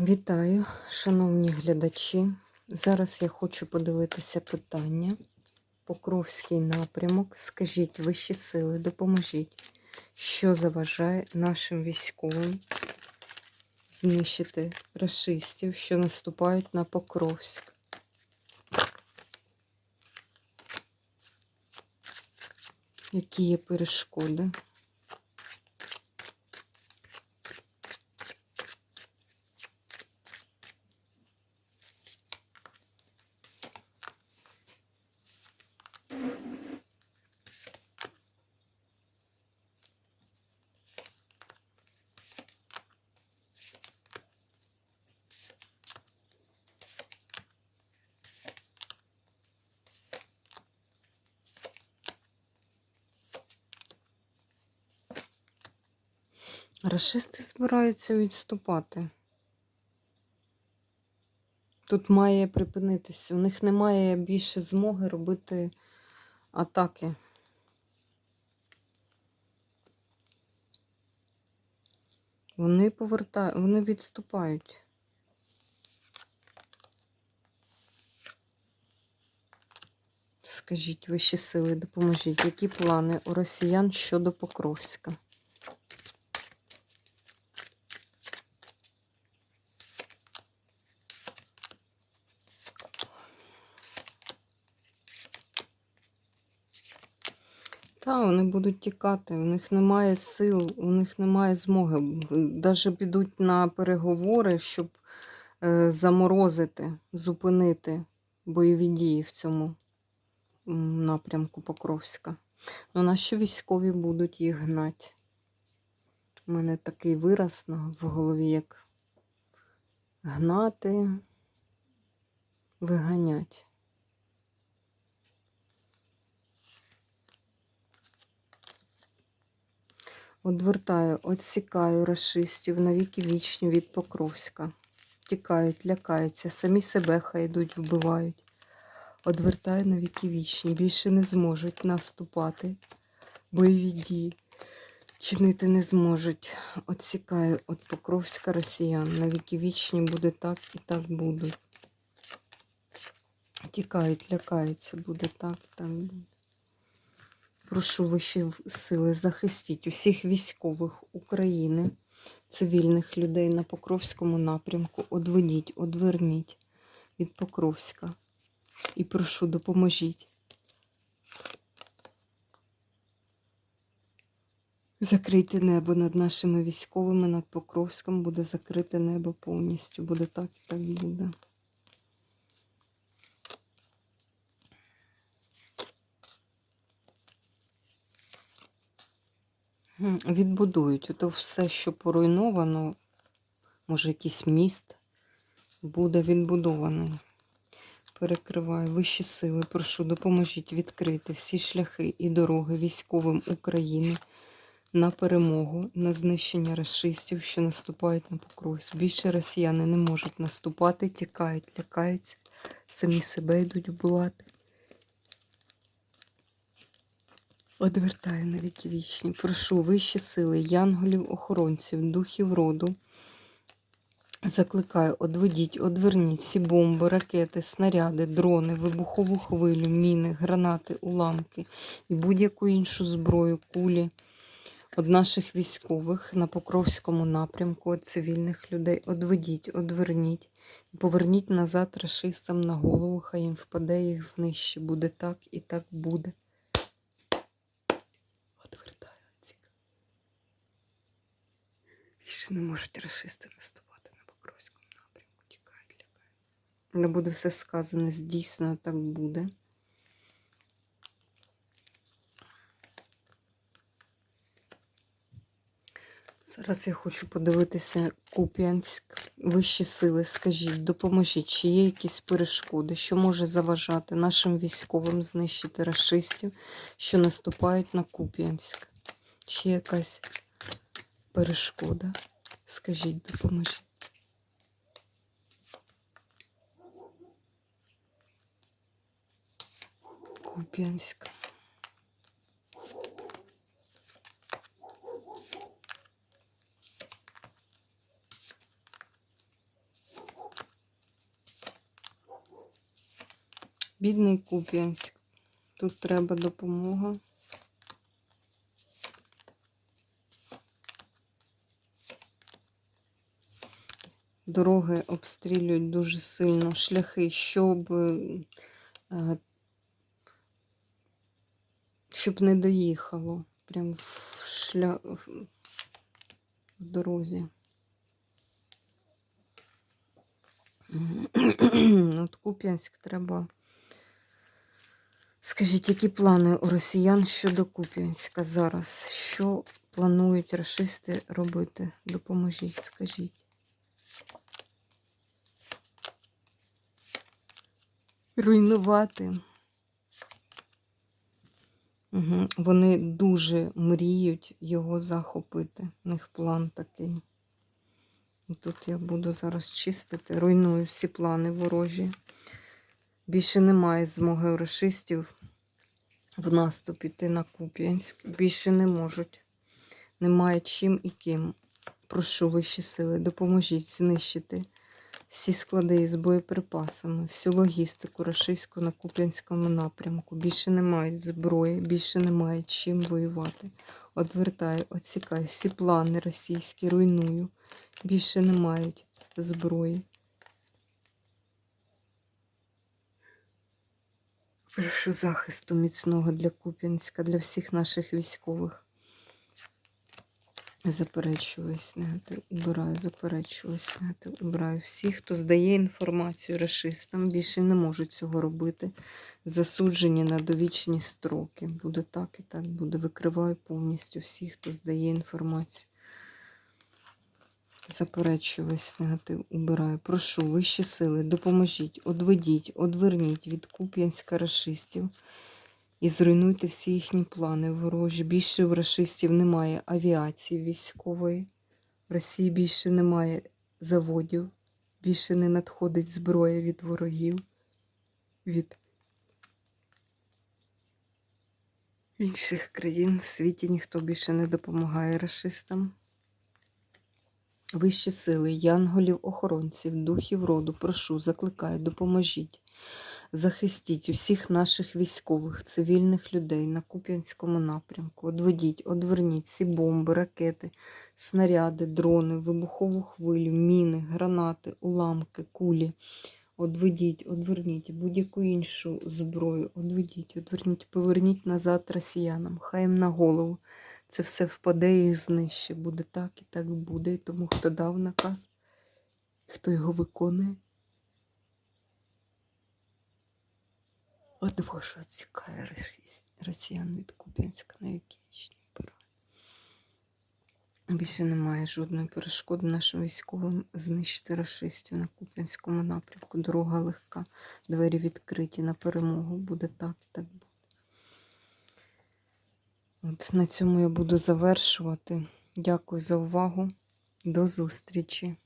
Вітаю, шановні глядачі. Зараз я хочу подивитися питання. Покровський напрямок. Скажіть вищі сили, допоможіть, що заважає нашим військовим знищити расистів, що наступають на Покровськ. Які є перешкоди? Рашисти збираються відступати. Тут має припинитися. У них немає більше змоги робити атаки. Вони повертають, вони відступають. Скажіть, вищі сили, допоможіть, які плани у росіян щодо Покровська? Та, вони будуть тікати, у них немає сил, у них немає змоги. Навіть підуть на переговори, щоб е, заморозити, зупинити бойові дії в цьому напрямку Покровська. Ну, наші військові будуть їх гнати. У мене такий вираз в голові, як гнати, виганять. Одвертаю, отсікаю расистів навіки вічні від Покровська. Тікають, лякаються, самі себе хай йдуть, вбивають. Одвертаю навіки вічні, більше не зможуть наступати. Бойові дії чинити не зможуть. Отсікаю от Покровська росіян. Навіки вічні буде так і так будуть. Тікають, лякаються, буде так і так буде. Прошу вищі сили, захистіть усіх військових України, цивільних людей на Покровському напрямку. Одведіть, одверніть від Покровська. І прошу, допоможіть. Закрийте небо над нашими військовими, над Покровськом буде закрите небо повністю. Буде так і так буде. Відбудують. Ото все, що поруйновано, може, якийсь міст, буде відбудований. Перекриваю вищі сили. Прошу, допоможіть відкрити всі шляхи і дороги військовим України на перемогу, на знищення расистів, що наступають на Покровськ. Більше росіяни не можуть наступати, тікають, лякаються, самі себе йдуть вбивати. Одвертаю на віки вічні. Прошу вищі сили, янголів, охоронців, духів роду. Закликаю, одведіть, одверніть всі бомби, ракети, снаряди, дрони, вибухову хвилю, міни, гранати, уламки і будь-яку іншу зброю, кулі від наших військових на Покровському напрямку, від цивільних людей. Одведіть, одверніть поверніть назад рашистам на голову, хай їм впаде, їх знищить. Буде так і так буде. Одвертаю цік. Більше не можуть расисти наступати на Покровському напрямку. Тікають, лякають. Не буде все сказане, здійснено так буде. Зараз я хочу подивитися Куп'янськ, вищі сили. Скажіть, допоможіть, чи є якісь перешкоди, що може заважати нашим військовим знищити расистів, що наступають на Куп'янськ? Чи якась перешкода? Скажіть, допоможіть. Куп'янська. Бідний Куп'янськ. Тут треба допомога. Дороги обстрілюють дуже сильно, шляхи, щоб, е, щоб не доїхало. Прям в, шля... в дорозі. От Куп'янськ треба. Скажіть, які плани у росіян щодо Куп'янська зараз? Що планують рашисти робити? Допоможіть, скажіть. Руйнувати. Угу. Вони дуже мріють його захопити. У них план такий. І Тут я буду зараз чистити, руйную всі плани ворожі. Більше немає змоги у в наступ іти на Куп'янськ. Більше не можуть. Немає чим і ким. Прошу вищі сили, допоможіть знищити всі склади із боєприпасами, всю логістику рашистську на Куп'янському напрямку. Більше не мають зброї, більше немає чим воювати. Одвертаю, оцікаю, всі плани російські руйную. Більше не мають зброї. Прошу захисту міцного для Куп'янська, для всіх наших військових. Заперечую снети, убираю, заперечую снети, убираю всіх, хто здає інформацію расистам, більше не можуть цього робити. Засуджені на довічні строки. Буде так і так буде. Викриваю повністю всіх, хто здає інформацію. Заперечую весь негатив, убираю. Прошу, вищі сили, допоможіть, одведіть, одверніть від Куп'янська рашистів і зруйнуйте всі їхні плани ворожі. Більше в рашистів немає авіації військової. В Росії більше немає заводів, більше не надходить зброя від ворогів, від інших країн. В світі ніхто більше не допомагає рашистам. Вищі сили, янголів, охоронців, духів роду, прошу, закликаю, допоможіть. Захистіть усіх наших військових, цивільних людей на Куп'янському напрямку. Одведіть, одверніть всі бомби, ракети, снаряди, дрони, вибухову хвилю, міни, гранати, уламки, кулі. Одведіть, одверніть будь-яку іншу зброю. Одведіть, одверніть, поверніть назад росіянам. Хай їм на голову. Це все впаде і знищить. Буде так і так буде. І тому хто дав наказ, хто його виконує. От що відсікає росіян від Куп'янська на вікічні пора. Більше немає жодної перешкоди нашим військовим знищити рашистів на Куп'янському напрямку. Дорога легка, двері відкриті на перемогу. Буде так так буде. От На цьому я буду завершувати. Дякую за увагу. До зустрічі!